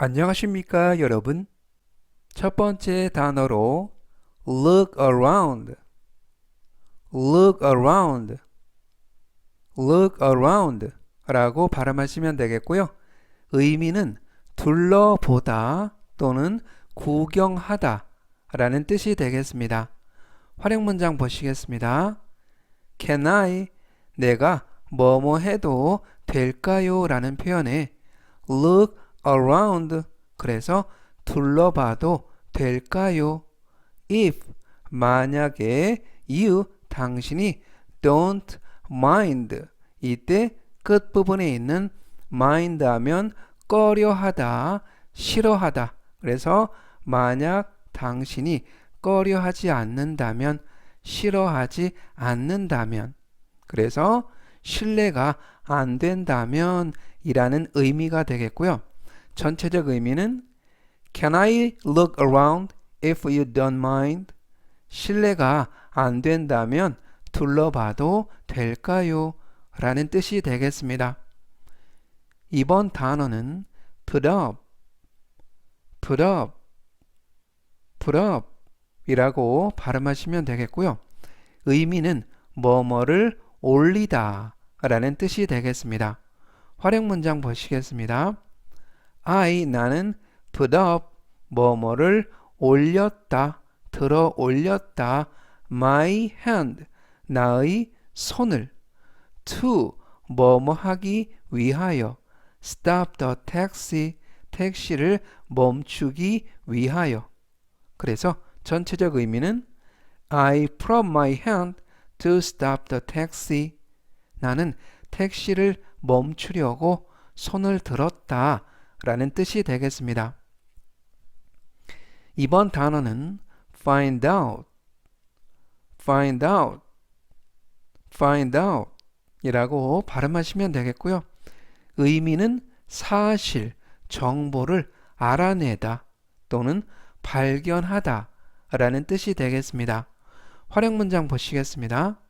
안녕하십니까, 여러분? 첫 번째 단어로 look around, look around, look around 라고 발음하시면 되겠고요. 의미는 둘러보다 또는 구경하다 라는 뜻이 되겠습니다. 활용 문장 보시겠습니다. Can I, 내가 뭐뭐 해도 될까요? 라는 표현에 look around, 그래서 둘러봐도 될까요? If, 만약에 you, 당신이 don't mind, 이때 끝부분에 있는 mind 하면 꺼려하다, 싫어하다. 그래서 만약 당신이 꺼려하지 않는다면, 싫어하지 않는다면, 그래서 신뢰가 안 된다면 이라는 의미가 되겠고요. 전체적 의미는 Can I look around if you don't mind? 신뢰가 안 된다면 둘러봐도 될까요? 라는 뜻이 되겠습니다. 이번 단어는 put up, put up, put up 이라고 발음하시면 되겠고요. 의미는 뭐뭐를 올리다 라는 뜻이 되겠습니다. 활용 문장 보시겠습니다. I, 나는 put up, 뭐뭐를 올렸다, 들어 올렸다, my hand, 나의 손을. to, 뭐뭐 하기 위하여. stop the taxi, 택시를 멈추기 위하여. 그래서 전체적 의미는 I put my hand to stop the taxi. 나는 택시를 멈추려고 손을 들었다 라는 뜻이 되겠습니다. 이번 단어는 find out, find out, find out 이라고 발음하시면 되겠고요. 의미는 사실, 정보를 알아내다 또는 발견하다 라는 뜻이 되겠습니다. 활용 문장 보시겠습니다.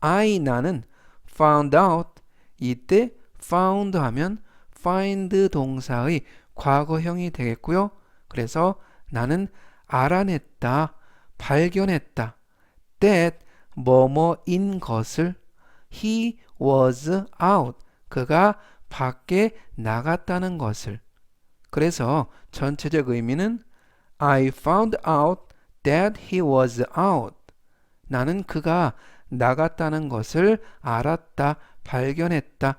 I 나는 found out 이때 found 하면 find 동사의 과거형이 되겠고요. 그래서 나는 알아냈다, 발견했다. that 뭐뭐인 것을 he was out 그가 밖에 나갔다는 것을 그래서 전체적 의미는 I found out that he was out 나는 그가 나갔다는 것을 알았다, 발견했다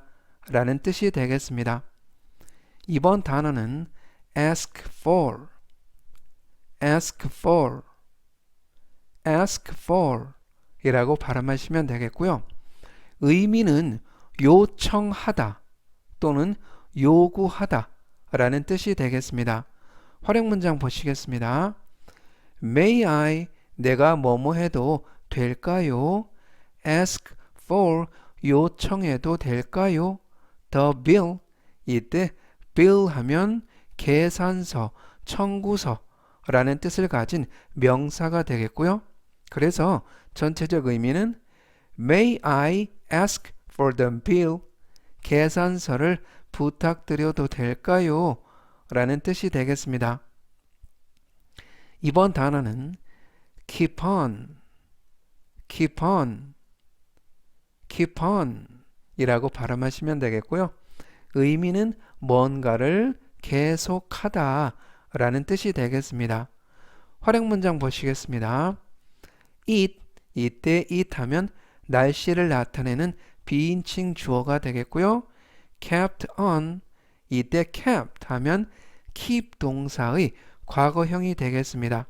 라는 뜻이 되겠습니다. 이번 단어는 ask for, ask for, ask for 이라고 발음하시면 되겠고요. 의미는 요청하다 또는 요구하다 라는 뜻이 되겠습니다. 활용 문장 보시겠습니다. May I 내가 뭐뭐 해도 될까요? ask for 요청해도 될까요? the bill 이때 bill 하면 계산서, 청구서 라는 뜻을 가진 명사가 되겠고요. 그래서 전체적 의미는 May I ask for the bill? 계산서를 부탁드려도 될까요? 라는 뜻이 되겠습니다. 이번 단어는 keep on, keep on, keep on 이라고 발음하시면 되겠고요. 의미는 뭔가를 계속하다 라는 뜻이 되겠습니다. 활용 문장 보시겠습니다. it, 이때 it 하면 날씨를 나타내는 비인칭 주어가 되겠고요. kept on, 이때 kept 하면 keep 동사의 과거형이 되겠습니다.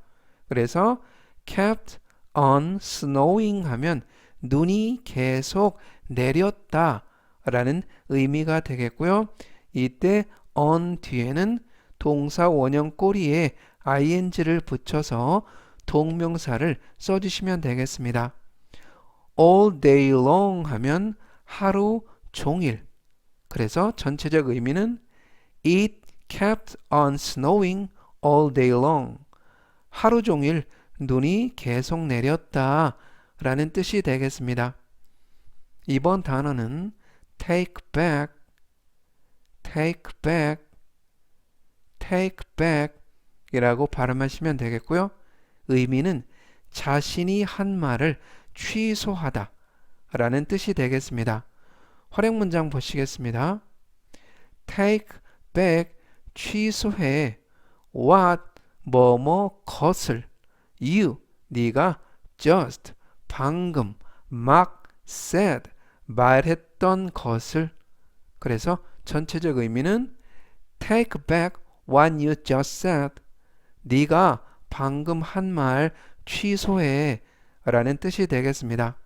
그래서 kept on snowing 하면 눈이 계속 내렸다 라는 의미가 되겠고요. 이때 on 뒤에는 동사 원형 꼬리에 ing를 붙여서 동명사를 써주시면 되겠습니다. all day long 하면 하루 종일. 그래서 전체적 의미는 it kept on snowing all day long. 하루 종일 눈이 계속 내렸다 라는 뜻이 되겠습니다. 이번 단어는 take back, take back, take back 이라고 발음하시면 되겠고요. 의미는 자신이 한 말을 취소하다 라는 뜻이 되겠습니다. 활용 문장 보시겠습니다. take back 취소해 what 뭐뭐 것을 you 네가 just 방금 막 said 말했던 것을 그래서 전체적 의미는 take back what you just said 네가 방금 한 말 취소해 라는 뜻이 되겠습니다.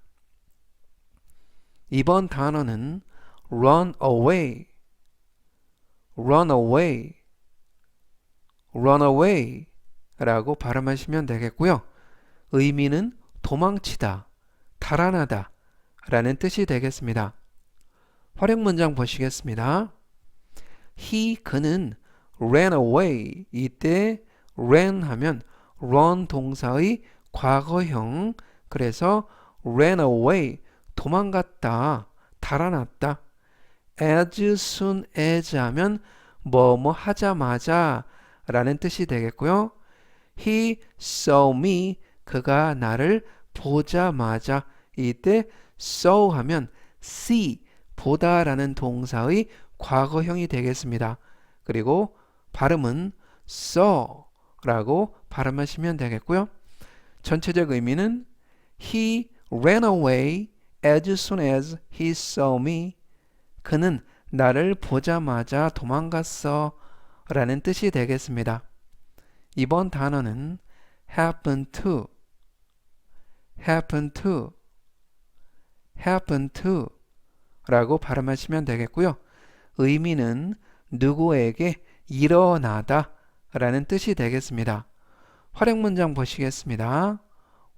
이번 단어는 run away, run away, run away 라고 발음하시면 되겠고요. 의미는 도망치다, 달아나다 라는 뜻이 되겠습니다. 활용 문장 보시겠습니다. he 그는 ran away. 이때 ran 하면 run 동사의 과거형. 그래서 ran away. 도망갔다 달아났다. As soon as 하면 뭐뭐 하자마자 라는 뜻이 되겠고요. he saw me. 그가 나를 보자마자. 이때 saw 하면 see 보다라는 동사의 과거형이 되겠습니다. 그리고 발음은 saw 라고 발음하시면 되겠고요. 전체적 의미는 He ran away as soon as he saw me. 그는 나를 보자마자 도망갔어 라는 뜻이 되겠습니다. 이번 단어는 happen to, happen to, happen to 라고 발음하시면 되겠고요. 의미는 누구에게 일어나다 라는 뜻이 되겠습니다. 활용 문장 보시겠습니다.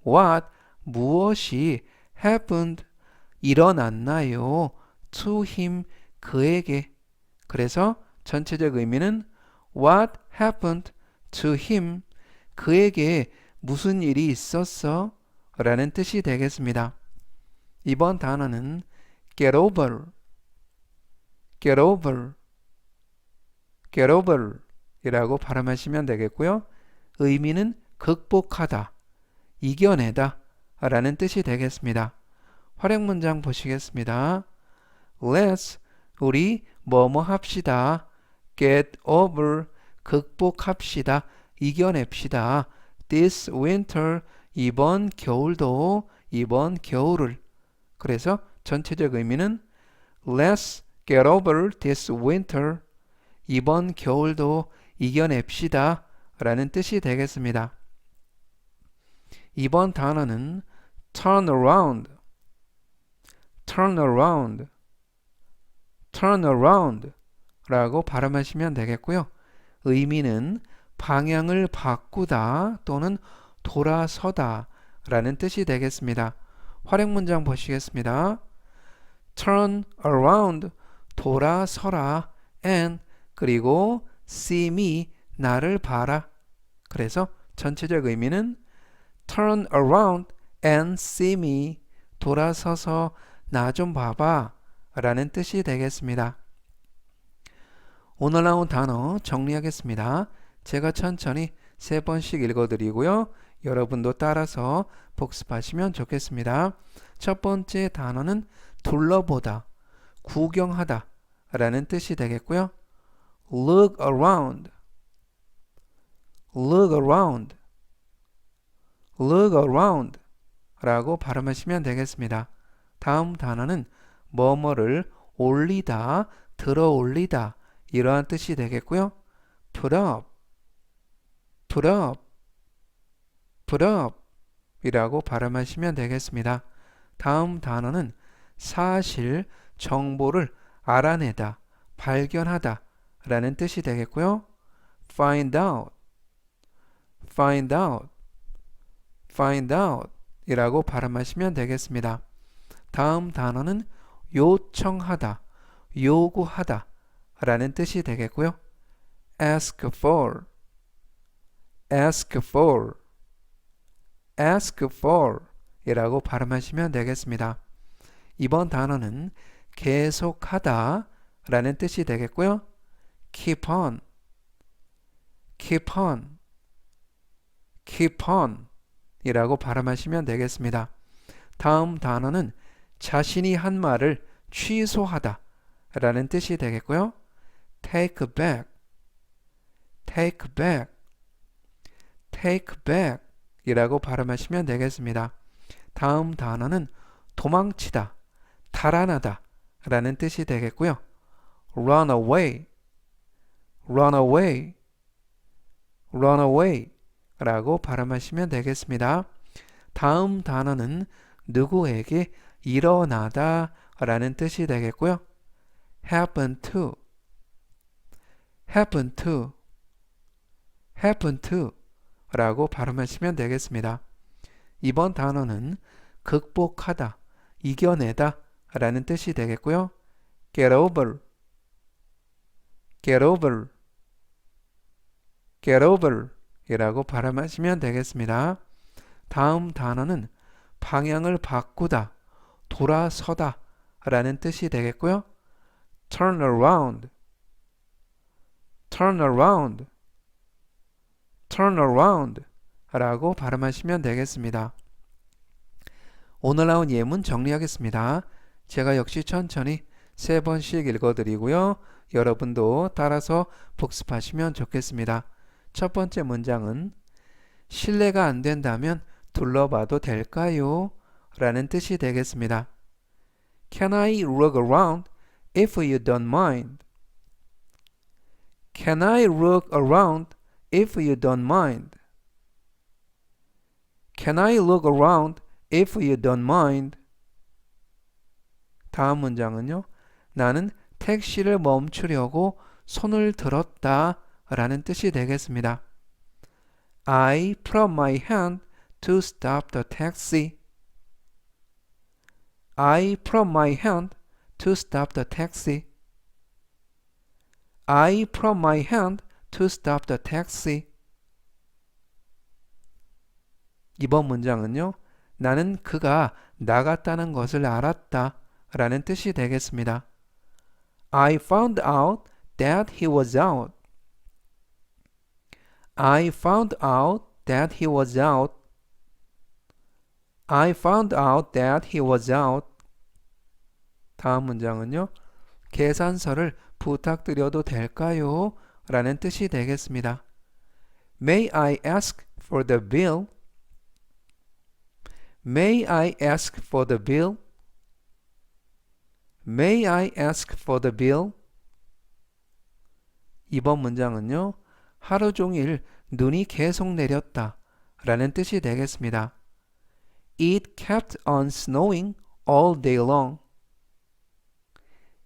What 무엇이 happened 일어났나요? to him 그에게 그래서 전체적 의미는 what happened to him 그에게 무슨 일이 있었어? 라는 뜻이 되겠습니다. 이번 단어는 get over get over get over 이라고 발음하시면 되겠고요. 의미는 극복하다, 이겨내다 라는 뜻이 되겠습니다. 활용 문장 보시겠습니다. Let's 우리 뭐뭐 합시다. get over 극복합시다. 이겨냅시다. this winter 이번 겨울도 이번 겨울을 그래서 전체적 의미는 Let's get over this winter 이번 겨울도 이겨냅시다 라는 뜻이 되겠습니다. 이번 단어는 turn around, turn around, turn around 라고 발음하시면 되겠고요. 의미는 방향을 바꾸다 또는 돌아서다 라는 뜻이 되겠습니다. 활용 문장 보시겠습니다. Turn around 돌아서라 and 그리고 see me 나를 봐라. 그래서 전체적 의미는 turn around and see me 돌아서서 나 좀 봐봐 라는 뜻이 되겠습니다. 오늘 나온 단어 정리하겠습니다. 제가 천천히 세 번씩 읽어드리고요. 여러분도 따라서 복습하시면 좋겠습니다. 첫 번째 단어는 둘러보다, 구경하다 라는 뜻이 되겠고요. look around, look around, look around 라고 발음하시면 되겠습니다. 다음 단어는 뭐뭐를 올리다, 들어 올리다 이러한 뜻이 되겠고요. put up, put up, put up 이라고 발음하시면 되겠습니다. 다음 단어는 사실, 정보를 알아내다, 발견하다 라는 뜻이 되겠고요. find out, find out, find out 이라고 발음하시면 되겠습니다. 다음 단어는 요청하다, 요구하다 라는 뜻이 되겠고요. ask for, ask for, ask for 이라고 발음하시면 되겠습니다. 이번 단어는 계속하다 라는 뜻이 되겠고요. keep on, keep on, keep on 이라고 발음하시면 되겠습니다. 다음 단어는 자신이 한 말을 취소하다 라는 뜻이 되겠고요. take back, take back, take back 이라고 발음하시면 되겠습니다. 다음 단어는 도망치다, 달아나다 라는 뜻이 되겠고요. run away, run away, run away 라고 발음하시면 되겠습니다. 다음 단어는 누구에게 일어나다 라는 뜻이 되겠고요. happen to, happen to, happen to 라고 발음하시면 되겠습니다. 이번 단어는 극복하다, 이겨내다 라는 뜻이 되겠고요. get over, get over, get over 이라고 발음하시면 되겠습니다. 다음 단어는 방향을 바꾸다, 돌아서다 라는 뜻이 되겠고요. turn around, turn around, turn around 라고 발음하시면 되겠습니다. 오늘 나온 예문 정리하겠습니다. 제가 역시 천천히 세 번씩 읽어드리고요. 여러분도 따라서 복습하시면 좋겠습니다. 첫 번째 문장은 신뢰가 안 된다면 둘러봐도 될까요? 라는 뜻이 되겠습니다. Can I look around if you don't mind? Can I look around if you don't mind? Can I look around if you don't mind? 다음 문장은요. 나는 택시를 멈추려고 손을 들었다 라는 뜻이 되겠습니다. I put up my hand to stop the taxi. I put up my hand to stop the taxi. I put up my hand to stop the taxi. 이번 문장은요. 나는 그가 나갔다는 것을 알았다 라는 뜻이 되겠습니다. I found out that he was out. I found out that he was out. I found out that he was out. 다음 문장은요. 계산서를 부탁드려도 될까요? 라는 뜻이 되겠습니다. May I ask for the bill? May I ask for the bill? May I ask for the bill? 이번 문장은요. 하루 종일 눈이 계속 내렸다 라는 뜻이 되겠습니다. It kept on snowing all day long.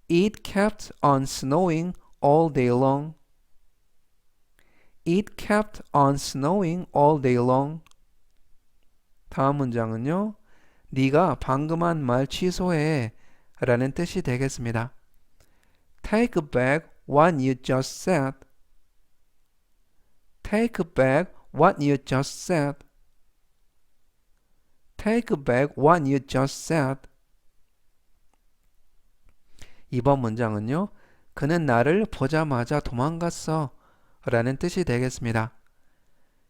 It kept on snowing all day long. It kept on snowing all day long. 다음 문장은요. 네가 방금 한 말 취소해 라는 뜻이 되겠습니다. Take back what you just said. Take back what you just said. Take back what you just said. 이번 문장은요. 그는 나를 보자마자 도망갔어 라는 뜻이 되겠습니다.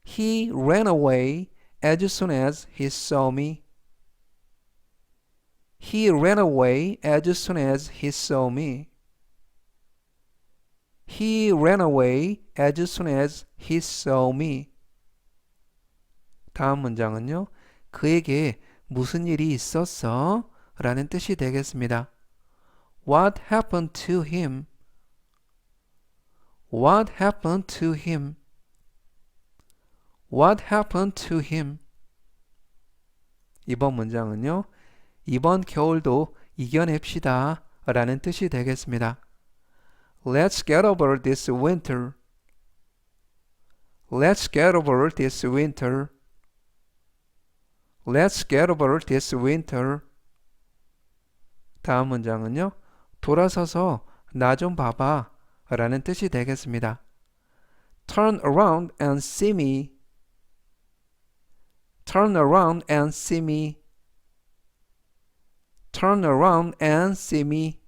He ran away as soon as he saw me. He ran away as soon as he saw me. He ran away as soon as he saw me. 다음 문장은요. 그에게 무슨 일이 있었어? 라는 뜻이 되겠습니다. What happened to him? What happened to him? What happened to him? 이번 문장은요. 이번 겨울도 이겨냅시다. 라는 뜻이 되겠습니다. Let's get over this winter. Let's get over this winter. Let's get over this winter. 다음 문장은요. 돌아서서 나 좀 봐봐 라는 뜻이 되겠습니다. Turn around and see me. Turn around and see me. Turn around and see me.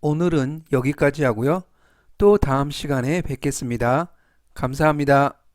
오늘은 여기까지 하고요. 또 다음 시간에 뵙겠습니다. 감사합니다.